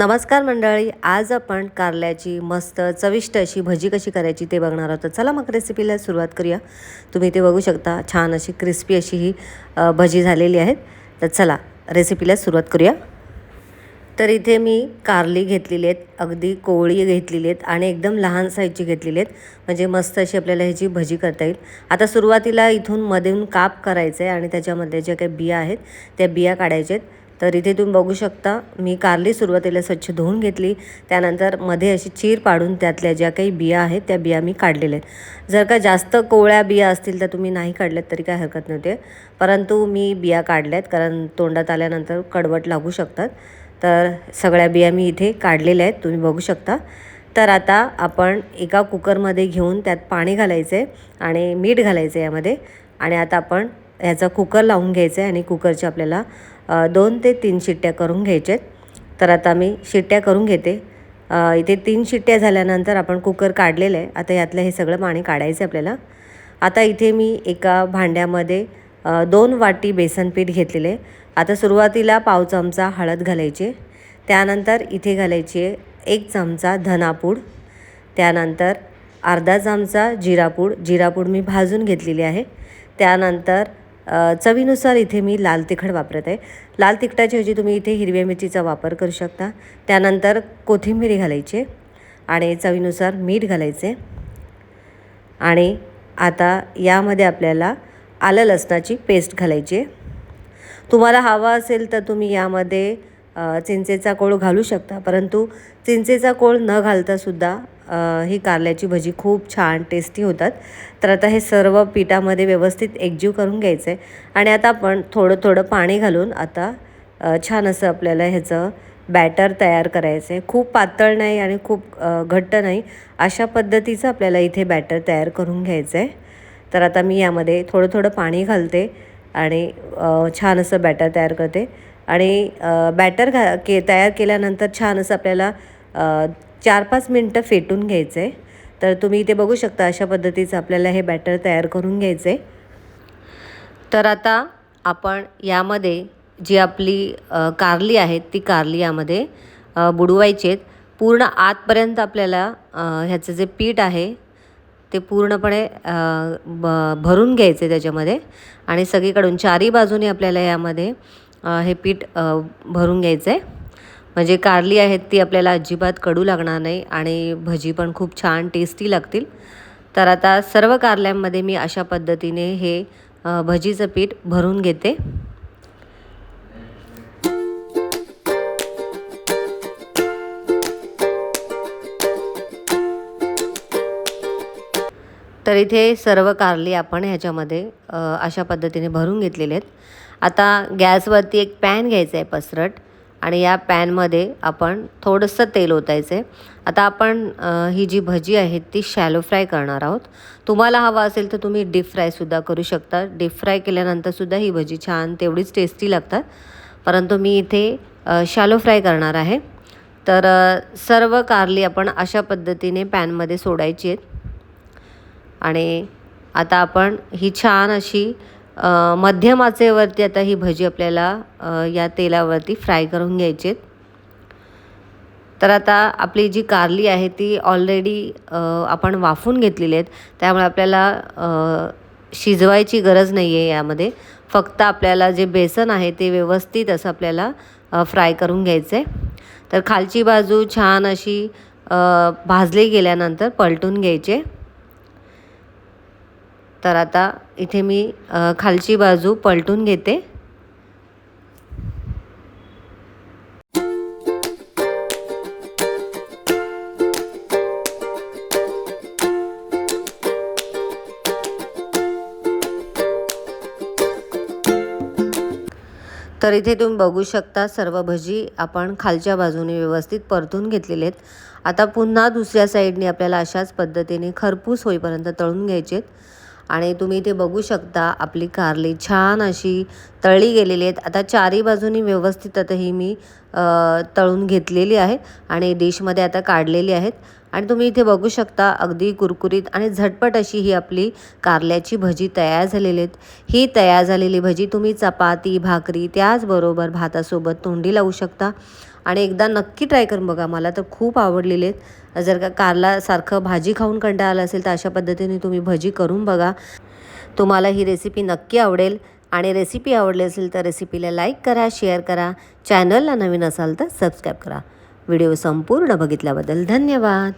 नमस्कार मंडळी आज आपण कारल्याची मस्त चविष्ट अशी भजी कशी करायची ते बघणार आहोत. चला मग रेसिपीला सुरुवात करूया. तुम्ही ते बघू शकता छान अशी क्रिस्पी अशी ही भजी झालेली आहेत. तर चला रेसिपीला सुरुवात करूया. तर इथे मी कारली घेतलेली आहेत अगदी कोवळी घेतलेली आहेत आणि एकदम लहान साईजची घेतलेली आहेत. म्हणजे मस्त अशी आपल्याला ह्याची भजी करता येईल. आता सुरुवातीला इथून मधून काप करायचं आहे आणि त्याच्यामध्ये ज्या काही बिया आहेत त्या बिया काढायच्या आहेत. तर इथे तुम्ही बघू शकता मी कारली सुरुवातीला स्वच्छ धुवून घेतली त्यानंतरमध्ये अशी चीर पाडून त्यातल्या ज्या काही बिया आहेत त्या बिया मी काढलेल्या आहेत. जर का जास्त कोवळ्या बिया असतील तर तुम्ही नाही काढल्यात तरी काय हरकत नव्हते. परंतु मी बिया काढल्यात कारण तोंडात आल्यानंतर कडवट लागू शकतात. तर सगळ्या बिया मी इथे काढलेल्या आहेत तुम्ही बघू शकता. तर आता आपण एका कुकरमध्ये घेऊन त्यात पाणी घालायचं आहे आणि मीठ घालायचं आहे यामध्ये. आणि आता आपण ह्याचा कुकर लावून घ्यायचा आहे आणि कुकरच्या आपल्याला दोन ते तीन शिट्ट्या करून घ्यायच्या आहेत तर आता मी शिट्ट्या करून घेते. इथे तीन शिट्ट्या झाल्यानंतर आपण कुकर काढलेलं आहे. आता यातलं हे सगळं पाणी काढायचं आहे आपल्याला. आता इथे मी एका भांड्यामध्ये दोन वाटी बेसन पीठ घेतलेले आहे. आता सुरुवातीला पाव चमचा हळद घालायची त्यानंतर इथे घालायची आहे एक चमचा धनापूड. त्यानंतर अर्धा चमचा जिरापूड. जिरापूड मी भाजून घेतलेली आहे. त्यानंतर चवीनुसार इथे मी लाल तिखट वापरत. आहे लाल तिखटाच्याऐवजी तुम्ही इथे हिरव्या मिरचीचा वापर करू शकता. त्यानंतर कोथिंबीर घालायची आणि चवीनुसार मीठ घालायचे. आणि आता यामध्ये आपल्याला आलं लसणाची पेस्ट घालायची. आहे तुम्हाला हवा असेल तर तुम्ही यामध्ये चिंचेचा कोळ घालू शकता. परंतु चिंचेचा कोळ न घालतासुद्धा ही कारल्याची भजी खूप छान टेस्टी होतात. तर आता हे सर्व पिठामध्ये व्यवस्थित एकजीव करून घ्यायचं आहे आणि आता आपण थोडं थोडं पाणी घालून आता छान असं आपल्याला ह्याचं बॅटर तयार करायचं आहे खूप पातळ नाही आणि खूप घट्ट नाही. अशा पद्धतीचं आपल्याला इथे बॅटर तयार करून घ्यायचं आहे तर आता मी यामध्ये थोडं थोडं पाणी घालते आणि छान असं बॅटर तयार करते. आणि बॅटर घा के तयार केल्यानंतर छान असं आपल्याला चार पाच मिनटं फेटून घ्यायचं. आहे तर तुम्ही इथे बघू शकता अशा पद्धतीचं आपल्याला हे बॅटर तयार करून घ्यायचं. आहे तर आता आपण यामध्ये जी आपली कारली आहेत ती कारली यामध्ये बुडवायची आहेत. पूर्ण आतपर्यंत आपल्याला ह्याचं जे पीठ आहे ते पूर्णपणे ब भरून घ्यायचे त्याच्यामध्ये. आणि सगळीकडून चारी बाजूने आपल्याला यामध्ये हे पीठ भरून घ्यायचं. आहे म्हणजे कारली आहेत ती आपल्याला अजिबात कडू लागणार नाही आणि भजी पण खूप छान टेस्टी लागतील. तर आता सर्व कारल्यांमध्ये मी अशा पद्धतीने हे भजीचं पीठ भरून घेते. तर इथे सर्व कारली आपण ह्याच्यामध्ये अशा पद्धतीने भरून घेतलेले आहेत. आता गॅसवरती एक पॅन घ्यायचा आहे पसरट. आणि या पॅनमध्ये आपण थोडंसं तेल ओतायचं आहे. आता आपण ही जी भजी आहे ती शॅलो फ्राय करणार आहोत. तुम्हाला हवा असेल तर तुम्ही डीप फ्रायसुद्धा करू शकता. डीप फ्राय केल्यानंतरसुद्धा ही भजी छान तेवढीच टेस्टी लागतात. परंतु मी इथे शॅलो फ्राय करणार आहे. तर सर्व कारली आपण अशा पद्धतीने पॅनमध्ये सोडायची आहेत. आणि आता आपण ही छान अशी मध्यम आचेवरती आता ही भजी आपल्याला या तेलावरती फ्राय करून घ्यायची आहेत तर आता आपली जी कारली आहे ती ऑलरेडी आपण वाफून घेतलेली आहेत. त्यामुळे आपल्याला शिजवायची गरज नाही आहे यामध्ये. फक्त आपल्याला जे बेसन आहे ते व्यवस्थित असं आपल्याला फ्राय करून घ्यायचं आहे तर खालची बाजू छान अशी भाजली गेल्यानंतर पलटून घ्यायचे. तर आता इथे मी खालची बाजू पलटून घेते. तर इथे तुम्ही बघू शकता सर्व भजी आपण खालच्या बाजूने व्यवस्थित परतून घेतलेले आहेत. आता पुन्हा दुसऱ्या साईडने आपल्याला अशाच पद्धतीने खरपूस होईपर्यंत तळून घ्यायचे आहेत. आणि तुम्ही इथे बघू शकता आपली कारली छान अशी तळली गेलेली आहेत. आता चारी बाजूनी व्यवस्थित आता ही मी तळून घेतलेली आहे आणि डिशमध्ये आता काढलेली आहेत. आणि तुम्ही इथे बघू शकता अगदी कुरकुरीत आणि झटपट अशी ही आपली कारल्याची भजी तयार झालेली आहेत. ही तयार झालेली भजी तुम्ही चपाती भाकरी त्याचबरोबर भातासोबत तोंडी लावू शकता. आणि एकदा नक्की ट्राय करून बघा मला तर खूप आवडलेले आहेत. जर का कारलासारखं भाजी खाऊन कंटाळा आला असेल तर अशा पद्धतीने तुम्ही भजी करून बघा. तुम्हाला ही रेसिपी नक्की आवडेल. आणि रेसिपी आवडली असेल तर रेसिपीला लाईक करा शेअर करा. चॅनलला नवीन असाल तर सबस्क्राईब करा. व्हिडिओ संपूर्ण बघितल्याबद्दल धन्यवाद.